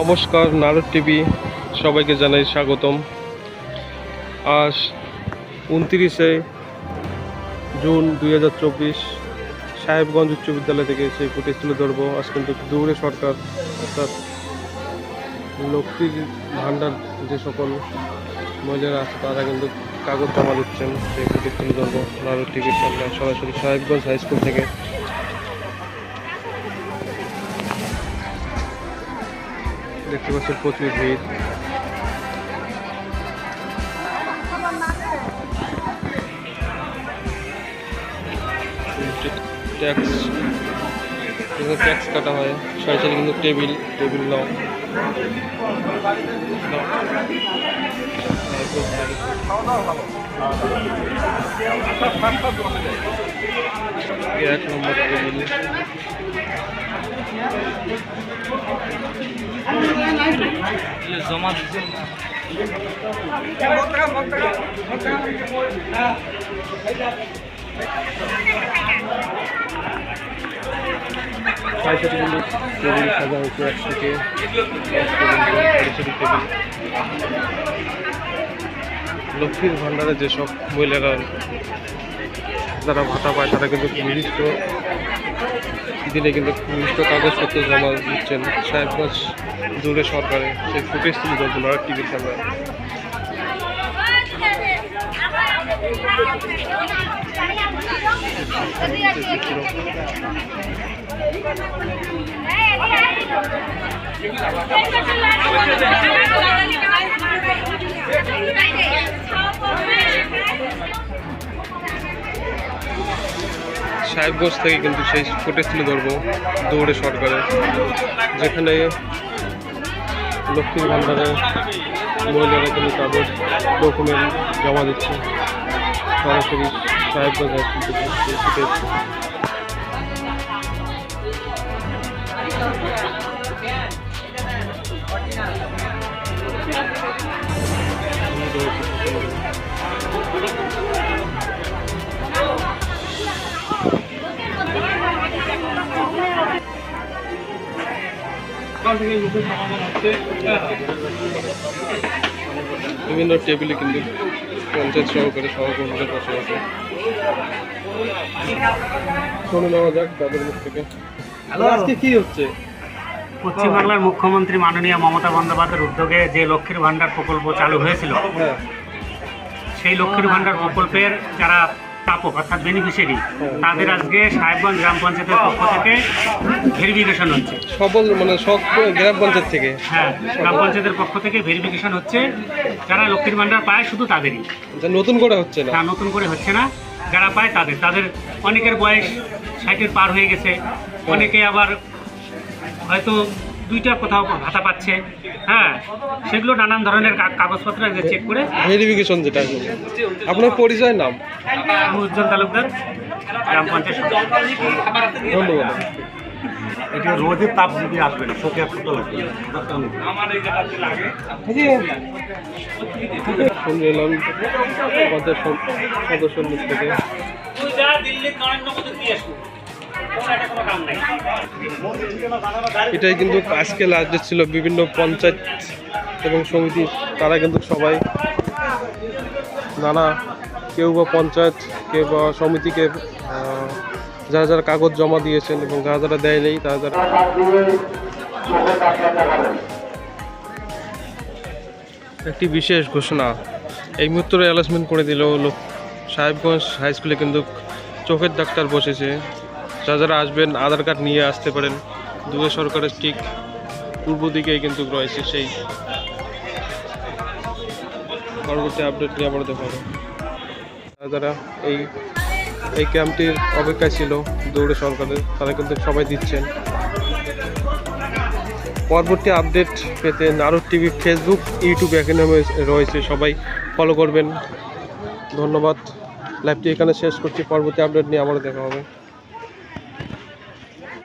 নমস্কার নারদ টিভি, সবাইকে জানাই স্বাগতম। আজ উনত্রিশে জুন দুই হাজার চব্বিশ, সাহেবগঞ্জ উচ্চ বিদ্যালয় থেকে সেই ফুটেজ তুলে ধরবো। আজ কিন্তু দৌড়ে সরকার, অর্থাৎ লক্ষ্মীর ভাণ্ডার যে সকল মহিলারা আছে, তারা কিন্তু কাগজ জমা দিচ্ছেন। সেই ফুটেজ তুলে ধরবো নারদ টিভির সামনে। সরাসরি সাহেবগঞ্জ হাই স্কুল থেকে দেখতে পাচ্ছেন প্রচুর ভিড়। ট্যাক্স ট্যাক্স কাটা হয়। সারি সারি কিন্তু টেবিল টেবিল নাও এক নম্বর টেবিল। জমা দিচ্ছে লক্ষ্মীর ভাণ্ডারে যেসব মহিলারা যারা ভাতা পায় তারা কিন্তু নির্দিষ্ট দিনে কিন্তু নির্দিষ্ট কাগজপত্র জমা দিচ্ছেন সাহেবগঞ্জ দূরে সরকারে। সেই ফুটেজ তুলে ধরছেন আর টিভির ক্যামেরায় সাহেবগঞ্জ থেকে কিন্তু সেই ফুটেজ তুলে ধরবো দৌড়ে সরকারে, যেখানে লক্ষ্মীর ভাণ্ডারে মহিলারা কিন্তু তাদের ডকুমেন্ট জমা দিচ্ছে। সরাসরি সাহেবগঞ্জ হাই স্কুল থেকে বিভিন্ন টেবিলে কিন্তু পঞ্চায়েত সহকারী সহকর্মীদের বসে আছে শুনে নেওয়া যাক তাদের মুখ থেকে। আজকে কি হচ্ছে? পশ্চিমবাংলার মুখ্যমন্ত্রী মাননীয় মমতা বন্দ্যোপাধ্যায়ের উদ্যোগে যে লক্ষ্মীর ভাণ্ডার প্রকল্প চালু হয়েছিল হ্যাঁ। সেই লক্ষ্মীর ভাণ্ডার প্রকল্পের যারা প্রাপক অর্থাৎ বেনিফিশিয়ারি তাদের আজকে সাহেবগঞ্জ গ্রাম পঞ্চায়েতের পক্ষ থেকে ভেরিফিকেশন হচ্ছে। সবল মানে সব গ্রাম পঞ্চায়েত থেকে? হ্যাঁ গ্রাম পঞ্চায়েতের পক্ষ থেকে ভেরিফিকেশন হচ্ছে। যারা লক্ষ্মীর ভাণ্ডার পায় শুধু তাদেরই। নতুন করে হচ্ছে না? নতুন করে হচ্ছে না। যারা পায় তাদের তাদের অনেকের বয়স ষাটের পার হয়ে গেছে। অনেকে আবার হয়তো দুইটা কোথাও ভাতা পাচ্ছে হ্যাঁ সেগুলো নানান ধরনের কা- কাগজপত্র আগে চেক করে ভেরিফিকেশন যেটা। আপনার পরিচয় নাম? আমি উজ্জ্বল তালুকদার গ্রাম পঞ্চায়েত ধন্যবাদ। এটা তাপ যদি আসবে না ফুটো লাগবে এলাম মুখ থেকে। এটাই কিন্তু আজকে লাস্ট ছিল বিভিন্ন পঞ্চায়েত এবং সমিতি, তারা কিন্তু সবাই নানা কেউ বা পঞ্চায়েত, কেউ বা সমিতিকে যারা যারা কাগজ জমা দিয়েছেন এবং যারা যারা দেয় নেই, তারা যারা একটি বিশেষ ঘোষণা। এই মুহূর্তে অ্যালাউন্সমেন্ট করে দিল লোক সাহেবগঞ্জ হাই স্কুলে কিন্তু চোখের ডাক্তার বসেছে। যারা যারা আসবেন, আধার কার্ড নিয়ে আসতে পারেন। দূরে সরকারের ঠিক পূর্ব দিকেই কিন্তু রয়েছে সেই পরবর্তী আপডেট নিয়ে আবার দেখা হবে যারা এই এই ক্যাম্পটির অপেক্ষায় ছিল দৌড়ে সরকারের, তারা কিন্তু সবাই দিচ্ছেন। পরবর্তী আপডেট পেতে নারদ টিভি ফেসবুক ইউটিউব এখানে রয়েছে, সবাই ফলো করবেন। ধন্যবাদ। লাইভটি এখানে শেষ করছি, পরবর্তী আপডেট নিয়ে আবারও দেখা হবে।